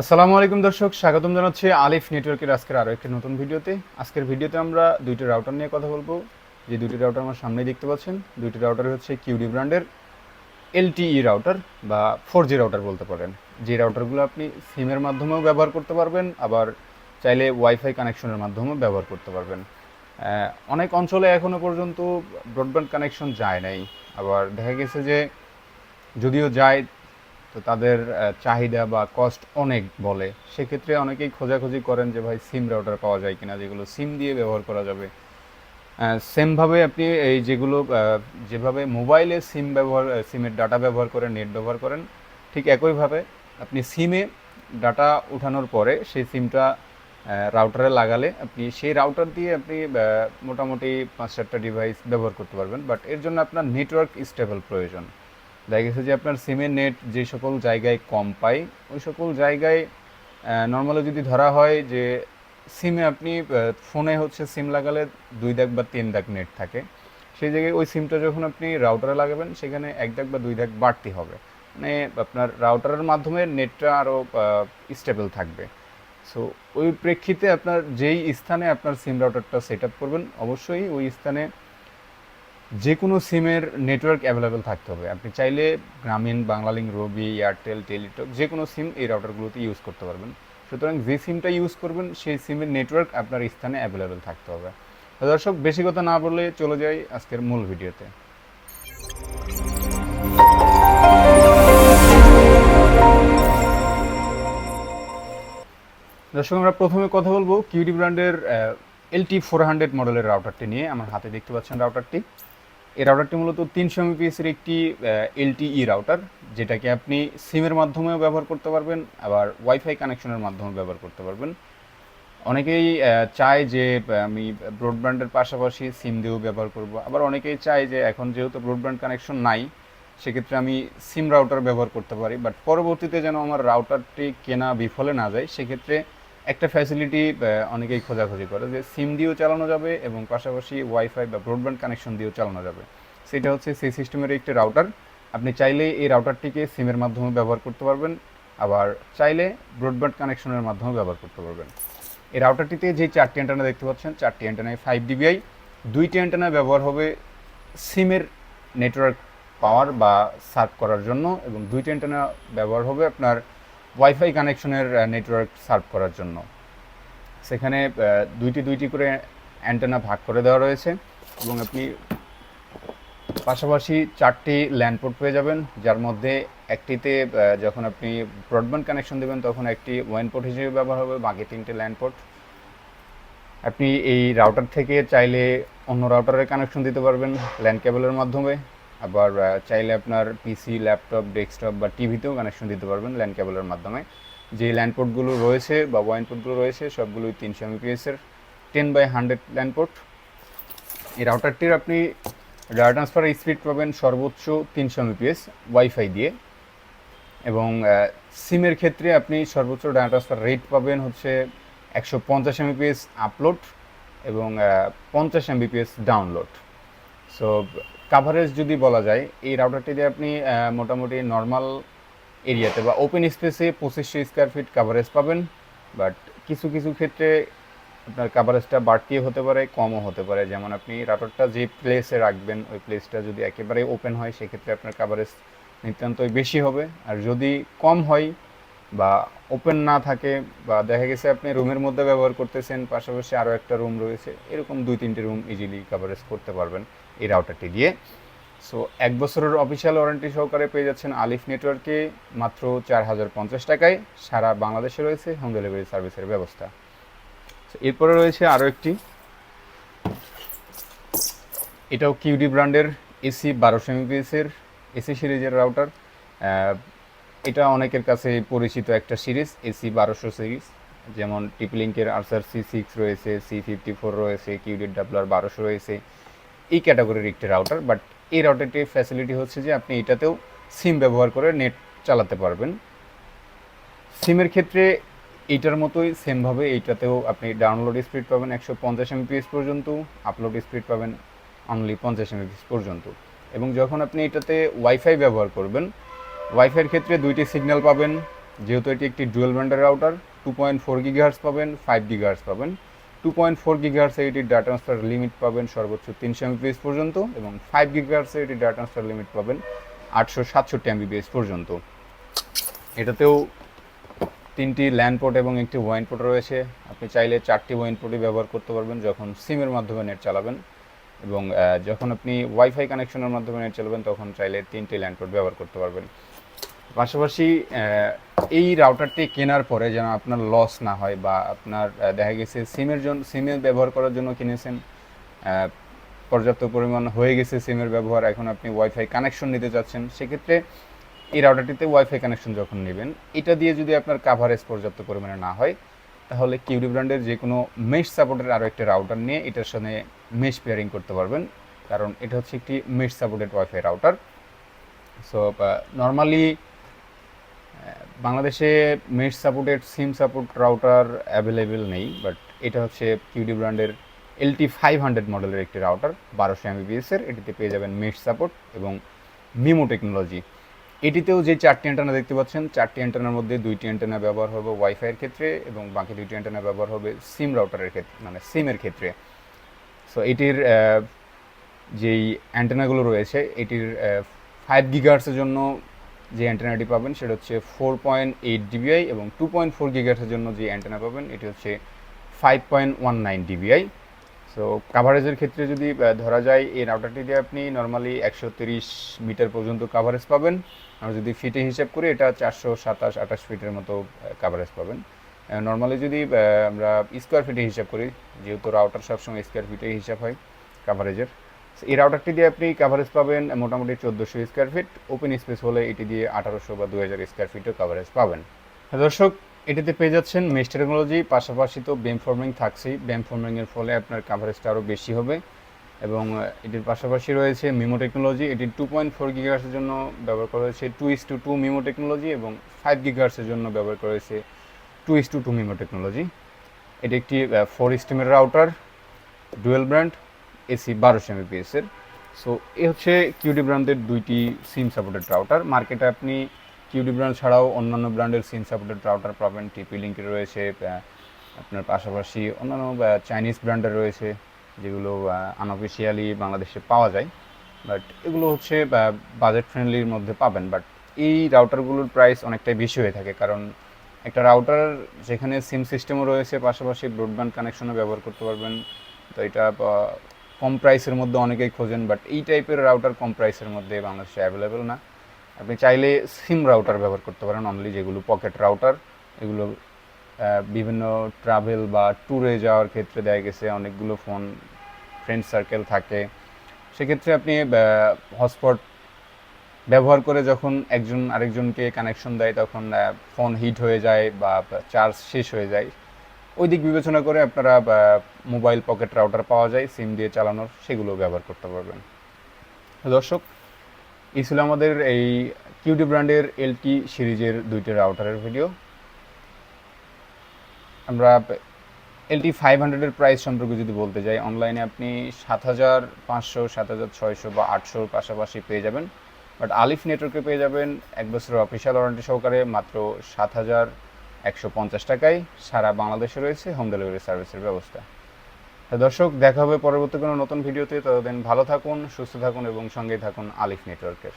আসসালামু আলাইকুম দর্শক, স্বাগতম জানাচ্ছি আলিফ নেটওয়ার্কের আজকের আরও একটি নতুন ভিডিওতে। আজকের ভিডিওতে আমরা দুইটি রাউটার নিয়ে কথা বলব। যে দুটি রাউটার আমার সামনেই দেখতে পাচ্ছেন, দুইটি রাউটার হচ্ছে কিউডি ব্র্যান্ডের এলটিই রাউটার বা ফোর জি রাউটার বলতে পারেন। যে রাউটারগুলো আপনি সিমের মাধ্যমেও ব্যবহার করতে পারবেন, আবার চাইলে ওয়াইফাই কানেকশনের মাধ্যমেও ব্যবহার করতে পারবেন। অনেক অঞ্চলে এখনও পর্যন্ত ব্রডব্যান্ড কানেকশন যায় নাই। আবার দেখা গেছে যে যদিও যায় তো তাদের চাহিদা বা কস্ট অনেক বলে। সেক্ষেত্রে অনেকেই খোঁজাখুঁজি করেন যে, ভাই সিম রাউটার পাওয়া যায় কিনা? যেগুলো সিম দিয়ে ব্যবহার করা যাবে। সেমভাবে আপনি এই যেগুলো যেভাবে মোবাইলে সিম ব্যবহার সিমের ডাটা ব্যবহার করে নেট ব্যবহার করেন, ঠিক একইভাবে আপনি সিমে ডাটা উঠানোর পরে সেই সিমটা রাউটারে লাগালে আপনি সেই রাউটার দিয়ে আপনি মোটামুটি পাঁচ চারটা ডিভাইস ব্যবহার করতে পারবেন। বাট এর জন্য আপনার নেটওয়ার্ক স্টেবল প্রয়োজন। দেখা গেছে যে আপনার সিমের নেট যে সকল জায়গায় কম পায়, ওই সকল জায়গায় নর্মালি যদি ধরা হয় যে সিমে আপনি ফোনে হচ্ছে সিম লাগালে দুই দাগ বা তিন দাগ নেট থাকে। সেই জায়গায় ওই সিমটা যখন আপনি রাউটারে লাগাবেন, সেখানে এক দাগ বা দুই দাগ বাড়তি হবে। মানে আপনার রাউটারের মাধ্যমে নেটটা আরও স্টেবল থাকবে। সো ওই প্রেক্ষিতে আপনার যেই স্থানে আপনার সিম রাউটারটা সেট করবেন, অবশ্যই ওই স্থানে যে কোনো সিমের নেটওয়ার্ক অ্যাভেলেবেল থাকতে হবে। আপনি চাইলে গ্রামীণ, বাংলালিংক, রবি, এয়ারটেল, টেলিটক যে কোনো সিম এই রাউটারগুলোতে ইউজ করতে পারবেন। সুতরাং যে সিমটা ইউজ করবেন, সেই সিমের নেটওয়ার্ক আপনার স্থানে অ্যাভেলেবেল থাকতে হবে। দর্শক, বেশি কথা না বলে চলে যাই আজকের মূল ভিডিওতে। দর্শক, আমরা প্রথমে কথা বলব কিউডি ব্র্যান্ডের এলটি ফোর হান্ড্রেড মডেলের রাউটারটি নিয়ে। আমার হাতে দেখতে পাচ্ছেন রাউটারটি এই রাউটারটি মূলত তিনশো এমপিএসের একটি এলটিই রাউটার যেটাকে আপনি সিমের মাধ্যমেও ব্যবহার করতে পারবেন, আবার ওয়াইফাই কানেকশনের মাধ্যমে ব্যবহার করতে পারবেন। অনেকেই চায় যে আমি ব্রডব্যান্ডের পাশাপাশি সিম দিয়েও ব্যবহার করব। আবার অনেকেই চায় যে, এখন যেহেতু ব্রডব্যান্ড কানেকশন নাই, সেক্ষেত্রে আমি সিম রাউটার ব্যবহার করতে পারি। বাট পরবর্তীতে যেন আমার রাউটারটি কেনা বিফলে না যায়, সেক্ষেত্রে একটা ফ্যাসিলিটি অনেকেই খোঁজাখুঁজি করে যে সিম দিয়েও চালানো যাবে এবং পাশাপাশি ওয়াইফাই বা ব্রডব্যান্ড কানেকশন দিয়েও চালানো যাবে। সেটা হচ্ছে সেই সিস্টেমের একটি রাউটার আপনি চাইলে এই রাউটারটিকে সিমের মাধ্যমে ব্যবহার করতে পারবেন, আবার চাইলে ব্রডব্যান্ড কানেকশনের মাধ্যমে ব্যবহার করতে পারবেন। এই রাউটারটিতে যে চারটি অ্যান্টেনা দেখতে পাচ্ছেন, চারটি অ্যান্টেনায় ফাইভ ডিবিআই দুইটি অ্যান্টেনা ব্যবহার হবে সিমের নেটওয়ার্ক পাওয়ার বা সার্ভ করার জন্য এবং দুইটি অ্যান্টেনা ব্যবহার হবে আপনার ওয়াইফাই কানেকশনের নেটওয়ার্ক সার্ভ করার জন্য। সেখানে দুইটি দুইটি করে অ্যান্টেনা ভাগ করে দেওয়া রয়েছে এবং আপনি পাশাপাশি চারটি ল্যান্ডপোর্ট পেয়ে যাবেন, যার মধ্যে একটিতে যখন আপনি ব্রডব্যান্ড কানেকশন দেবেন, তখন একটি ওয়াইন পোর্ট হিসেবে ব্যবহার হবে, বাকি তিনটে ল্যান্ডপোর্ট আপনি এই রাউটার থেকে চাইলে অন্য রাউটারের কানেকশন দিতে পারবেন ল্যান্ড কেবলের মাধ্যমে। আবার চাইলে আপনার পিসি ল্যাপটপ ডেস্কটপ বা টিভিতেও কানেকশন দিতে পারবেন ল্যান্ড কেবলের মাধ্যমে। যে ল্যান্ড পোর্টগুলো রয়েছে বা ওয়াইন পোর্টগুলো রয়েছে, সবগুলোই তিনশো এমপিএসের ten by hundred LAN port এই রাউটারটির আপনি ডাটা ট্রান্সফার স্পিড পাবেন সর্বোচ্চ তিনশো এমপিএস ওয়াইফাই দিয়ে। এবং সিমের ক্ষেত্রে আপনি সর্বোচ্চ ডাটা ট্রান্সফার রেট পাবেন হচ্ছে একশো পঞ্চাশ এমবিপিএস আপলোড এবং পঞ্চাশ এমবিপিএস ডাউনলোড সো কাভারেজ যদি বলা যায়, এই রাউটারটি দিয়ে আপনি মোটামুটি নর্মাল এরিয়াতে বা ওপেন স্পেসে পঁচিশশো স্কোয়ার ফিট কাভারেজ পাবেন। বাট কিছু কিছু ক্ষেত্রে আপনার কাভারেজটা বাড়তিও হতে পারে, কমও হতে পারে। যেমন আপনি রাউটারটা যে প্লেসে রাখবেন, ওই প্লেসটা যদি একেবারে ওপেন হয়, সেক্ষেত্রে আপনার কাভারেজ নিতান্তই বেশি হবে। আর যদি কম হয় বা ওপেন না থাকে বা দেখা গেছে আপনি রুমের মধ্যে ব্যবহার করতেছেন, পাশাপাশি আরও একটা রুম রয়েছে, এরকম দুই তিনটে রুম ইজিলি কাভারেজ করতে পারবেন। এই রাউটারটি দিয়ে। সো এক বছরের অফিসিয়াল ওয়ারেন্টি সহকারে পেয়ে যাচ্ছেন আলিফ নেটওয়ার্কে মাত্র চার হাজার পঞ্চাশ টাকায়। সারা বাংলাদেশে রয়েছে হোম ডেলিভারি সার্ভিসের ব্যবস্থা। এরপরে রয়েছে আরও একটি। এটাও কিউডি ব্র্যান্ডের এসি বারোশো এমপিএসের এসি সিরিজের রাউটার এটা অনেকের কাছে পরিচিত একটা সিরিজ এসি বারোশো সিরিজ। যেমন টিপলিঙ্কের আরসার সি সিক্স রয়েছে সি ফিফটি ফোর রয়েছে কিউডির ডাবলার বারোশো রয়েছে। এই ক্যাটাগরির একটি রাউটার বাট এই রাউটারটির ফ্যাসিলিটি হচ্ছে যে আপনি এটাতেও সিম ব্যবহার করে নেট চালাতে পারবেন। সিমের ক্ষেত্রে এইটার মতোই সেমভাবে এইটাতেও আপনি ডাউনলোড স্পিড পাবেন একশো পঞ্চাশ এমপিএস পর্যন্ত আপলোড স্পিড পাবেন অনলি পঞ্চাশ এমপিএস পর্যন্ত। এবং যখন আপনি এটাতে ওয়াইফাই ব্যবহার করবেন ওয়াইফাইয়ের ক্ষেত্রে দুইটি সিগন্যাল পাবেন, যেহেতু এটি একটি ডুয়েল ব্র্যান্ডের router two point four gigahertz পাবেন ফাইভ গিগাহার্স পাবেন। টু পয়েন্ট ফোর গিগাহার্সে এটির ডাটা ট্রান্সফার লিমিট পাবেন সর্বোচ্চ তিনশো এমবিপিএস পর্যন্ত এবং ফাইভ গিগাহার্সে এটির ডাটা ট্রান্সফার লিমিট পাবেন আটশো সাতষট্টি এমবিপিএস পর্যন্ত। এটাতেও তিনটি ল্যান্ড পোর্ট এবং একটি ওয়াইন পোর্ট রয়েছে। আপনি চাইলে চারটি ওয়াইন পোর্টই ব্যবহার করতে পারবেন যখন সিমের মাধ্যমে নেট চালাবেন এবং যখন আপনি ওয়াইফাই কানেকশনের মাধ্যমে নেট চালাবেন তখন চাইলে তিনটি ল্যান্ড পোর্ট ব্যবহার করতে পারবেন। পাশাপাশি এই রাউটারটি কেনার পরে যেন আপনার লস না হয় বা আপনার দেখা গেছে সিমের জন্য সিমে ব্যবহার করার জন্য কিনেছেন পর্যাপ্ত পরিমাণ হয়ে গেছে সিমের ব্যবহার, এখন আপনি ওয়াইফাই কানেকশন নিতে চাচ্ছেন, সেক্ষেত্রে এই রাউটারটিতে ওয়াইফাই কানেকশন যখন নেবেন, এটা দিয়ে যদি আপনার কাভারেজ পর্যাপ্ত পরিমাণে না হয়, তাহলে কিউডি ব্র্যান্ডের যে কোনো মেশ সাপোর্টের আরও একটা রাউটার নিয়ে এটার সঙ্গে মেশ পেয়ারিং করতে পারবেন, কারণ এটা হচ্ছে একটি mesh supported WiFi router so normally বাংলাদেশে mesh supported SIM support router available নেই বাট এটা হচ্ছে কিউডি ব্র্যান্ডের এলটি ফাইভ হান্ড্রেড মডেলের একটি রাউটার বারোশো এমবিপিএসের এটিতে পেয়ে যাবেন মেশ সাপোর্ট এবং মিমো টেকনোলজি এটিতেও যে চারটি অ্যান্টেনা দেখতে পাচ্ছেন, চারটি অ্যান্টেনার মধ্যে দুইটি অ্যান্টেনা ব্যবহার হবে ওয়াইফাইয়ের ক্ষেত্রে এবং বাকি দুইটি অ্যান্টেনা ব্যবহার হবে সিম রাউটারের ক্ষেত্রে মানে সিমের ক্ষেত্রে। সো এটির যেই অ্যান্টেনাগুলো রয়েছে, এটির ফাইভ গিগার্সের জন্য যে অ্যান্টেনাটি পাবেন সেটা হচ্ছে ফোর পয়েন্ট এইট ডিবিআই এবং টু পয়েন্ট ফোর গিগার্সের জন্য যে অ্যান্টেনা পাবেন, এটি হচ্ছে five point one nine dBi so কাভারেজের ক্ষেত্রে যদি ধরা যায়, এই রাউটারটি দিয়ে আপনি নর্মালি একশো তিরিশ মিটার পর্যন্ত কাভারেজ পাবেন। আর যদি ফিটে হিসাব করি, এটা চারশো সাতাশ, আঠাশ ফিটের মতো কাভারেজ পাবেন। নর্মালি যদি আমরা স্কোয়ার ফিটে হিসাব করি, যেহেতু রাউটার সবসময় স্কোয়ার ফিটে হিসাব হয় কাভারেজের এই রাউটারটি দিয়ে আপনি কাভারেজ পাবেন মোটামুটি চোদ্দোশো স্কোয়ার ফিট ওপেন স্পেস হলে এটি দিয়ে আঠারোশো বা দু হাজার স্কোয়ার ফিটও কাভারেজ পাবেন। হ্যাঁ, দর্শক এটিতে পেয়ে যাচ্ছেন মেশ টেকনোলজি পাশাপাশি তো বেম ফর্মিং থাকছেই। বেম ফর্মিংয়ের ফলে আপনার কাভারেজটা আরও বেশি হবে। এবং এটির পাশাপাশি রয়েছে মিমো টেকনোলজি এটি টু পয়েন্ট ফোর গিগার্সের জন্য ব্যবহার করা হয়েছে। Two is two two MIMO technology এবং ফাইভ গিগার্সের জন্য ব্যবহার করা হয়েছে two is two two MIMO technology এটি একটি ফোর স্টিমের রাউটার ডুয়েল ব্র্যান্ড এসি বারোশো এমবিপিএসের সো এ হচ্ছে কিউডি ব্র্যান্ডের দুইটি সিম সাপোর্টেড রাউটার মার্কেটে আপনি কিউডি ব্র্যান্ড ছাড়াও অন্যান্য ব্র্যান্ডের সিম সাপোর্টেড রাউটার পাবেন। টিপি লিঙ্কের রয়েছে আপনার পাশাপাশি অন্যান্য চাইনিজ ব্র্যান্ডের রয়েছে, যেগুলো আনঅফিসিয়ালি বাংলাদেশে পাওয়া যায়। বাট এগুলো হচ্ছে বাজেট ফ্রেন্ডলির মধ্যে পাবেন। বাট এই রাউটারগুলোর প্রাইস অনেকটাই বেশি হয়ে থাকে। কারণ একটা রাউটার যেখানে সিম সিস্টেমও রয়েছে, পাশাপাশি ব্রডব্যান্ড কানেকশনও ব্যবহার করতে পারবেন। তো এটা কম প্রাইসের মধ্যে অনেকেই খোঁজেন বাট এই টাইপের রাউটার কম প্রাইসের মধ্যে বাংলাদেশে অ্যাভেলেবেল না। আপনি চাইলে সিম রাউটার ব্যবহার করতে পারেন অনলি যেগুলো পকেট রাউটার এগুলো বিভিন্ন ট্রাভেল বা ট্যুরে যাওয়ার ক্ষেত্রে দেখা গেছে অনেকগুলো ফোন ফ্রেন্ড সার্কেল থাকে। সেক্ষেত্রে আপনি হটস্পট ব্যবহার করে যখন একজন আরেকজনকে কানেকশন দেয়, তখন ফোন হিট হয়ে যায় বা চার্জ শেষ হয়ে যায়। ওই দিক বিবেচনা করে আপনারা মোবাইল পকেট রাউটার পাওয়া যায় সিম দিয়ে চালানোর সেগুলো ব্যবহার করতে পারবেন। দর্শক, এই ছিল আমাদের এই কিউডি ব্র্যান্ডের এলটি সিরিজের দুইটি রাউটারের ভিডিও আমরা এলটি ফাইভ হান্ড্রেডের প্রাইস সম্পর্কে যদি বলতে যাই অনলাইনে আপনি সাত হাজার পাঁচশো, সাত হাজার ছয়শো বা আটশোর পাশাপাশি পেয়ে যাবেন। বাট আলিফ নেটওয়ার্কে পেয়ে যাবেন, এক বছরের অফিসিয়াল ওয়ারেন্টি সহকারে মাত্র সাত হাজার একশো পঞ্চাশ টাকায় সারা বাংলাদেশে রয়েছে হোম ডেলিভারি সার্ভিসের ব্যবস্থা। দর্শক, দেখা হবে পরবর্তী কোনো নতুন ভিডিওতে। ততদিন ভালো থাকুন, সুস্থ থাকুন এবং সঙ্গেই থাকুন আলিফ নেটওয়ার্কের।